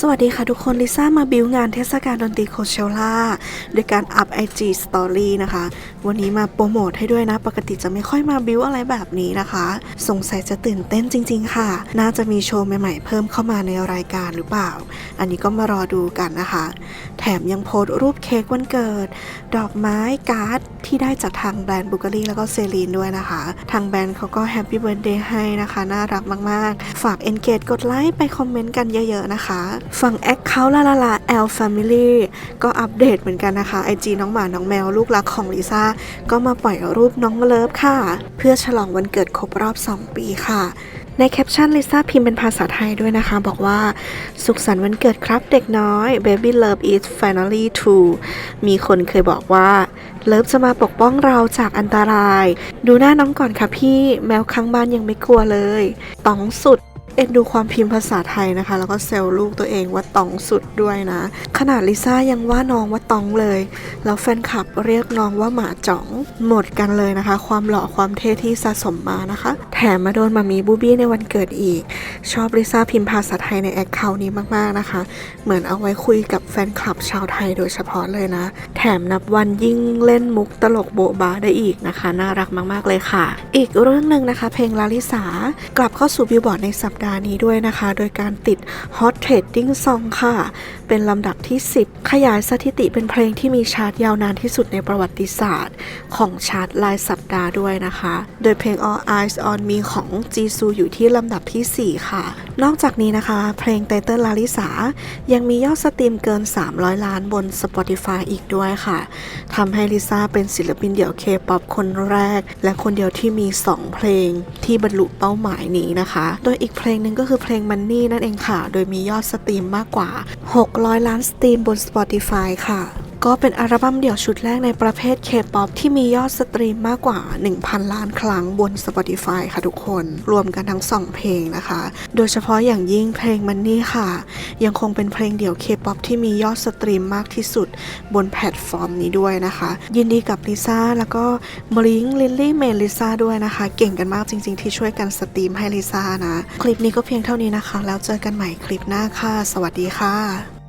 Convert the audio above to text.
สวัสดีค่ะทุกคน ลิซ่ามาบิวงานเทศกาลดนตรีโคเชล่าโดยการอัพ IG Story นะคะ วันนี้มาโปรโมทให้ด้วยนะ ปกติจะไม่ค่อยมาบิวอะไรแบบนี้นะคะ สงสัยจะตื่นเต้นจริง ๆ ค่ะ น่าจะมีโชว์ใหม่ๆ เพิ่มเข้ามาในรายการหรือเปล่า อันนี้ก็มารอดูกันนะคะ แถมยังโพสต์รูปเค้กวันเกิด ดอกไม้การ์ดที่ได้จากทางแบรนด์บุก r รี่แล้วก็เซรีนด้วยนะคะ ทางแบรนด์เขาก็แฮปปี้เบิร์ a เดย์ให้นะคะ น่ารักมาก ๆ ฝาก Engage กดไลค์ไปคอมเมนต์กันเยอะ ๆ นะคะฝั่ง Account ลาลาลา L Family ก็อัปเดตเหมือนกันนะคะ IG น้องหมา น้องแมวลูกรักของลิซ่า ก็มาปล่อยรูปน้องเลิฟค่ะ เพื่อฉลองวันเกิดครบรอบ 2 ปีค่ะ ในแคปชั่นลิซ่าพิมพ์เป็นภาษาไทยด้วยนะคะ บอกว่า สุขสันต์วันเกิดครับเด็กน้อย Baby Love is finally true มีคนเคยบอกว่าเลิฟจะมาปกป้องเราจากอันตราย ดูหน้าน้องก่อนค่ะพี่ แมวข้างบ้านยังไม่กลัวเลยต๋องสุด เอ็นดูความพิมพ์ภาษาไทยนะคะ แล้วก็เซลลูกตัวเองว่าตองสุดด้วยนะ ขนาดลิซ่ายังว่าน้องว่าตองเลย แล้วแฟนคลับเรียกน้องว่าหมาจ๋องหมดกันเลยนะคะ ความหล่อความเท่ที่สะสมมานะคะ มมาโดนมามีบูบี้ในวันเกิดอีก ชอบลิซ่าพิมพ์ภาษาไทยในแอคเคาท์นี้มากๆนะคะ เหมือนเอาไว้คุยกับแฟนคลับชาวไทยโดยเฉพาะเลยนะ แถมนับวันยิ่งเล่นมุกตลกโบ๊ะบาได้อีกนะคะ น่ารักมาก ๆ เลยค่ะ อีกเรื่องหนึ่งนะคะ เพลงลาลิสากลับเข้าสู่บิลบอร์ดในสัปดาห์นี้ด้วยนะคะ โดยการติด Hot Trending Song ค่ะ เป็นลำดับที่ 10 ขยายสถิติเป็นเพลงที่มีชาร์ตยาวนานที่สุดในประวัติศาสตร์ ของชาร์ตรายสัปดาห์ด้วยนะคะ โดยเพลง All Eyes on Me ของจีซูอยู่ที่ลำดับทีสี่ 4 ค่ะ นอกจากนี้นะคะ เพลงไตเติ้ลลาลิสา ยังมียอดสตรีมเกิน 300 ล้านบน Spotify อีกด้วยค่ะทำให้ลิซ่าเป็นศิลปินเดี่ยวเคป๊อปคนแรก และคนเดียวที่มี 2 เพลงที่บรรลุเป้าหมายนี้นะคะ โดยอีกเพลงหนึ่งก็คือเพลง Money นั่นเองค่ะ โดยมียอดสตรีมมากกว่า 600 ล้านสตรีมบน Spotify ค่ะ ก็เป็นอัลบั้มเดี่ยวชุดแรกในประเภท K-POP ที่มียอดสตรีมมากกว่า 1,000 ล้านครั้งบน Spotify ค่ะทุกคน รวมกันทั้ง 2 เพลงนะคะ โดยเฉพาะอย่างยิ่งเพลงมันนี่ค่ะ ยังคงเป็นเพลงเดี่ยว K-POP ที่มียอดสตรีมมากที่สุดบนแพลตฟอร์มนี้ด้วยนะคะ ยินดีกับลิซ่าแล้วก็บลิงลิลลี่เมนลิซ่าด้วยนะคะ เก่งกันมากจริง ๆ ที่ช่วยกันสตรีมให้ลิซ่านะ คลิปนี้ก็เพียงเท่านี้นะคะ แล้วเจอกันใหม่คลิปหน้าค่ะ สวัสดีค่ะ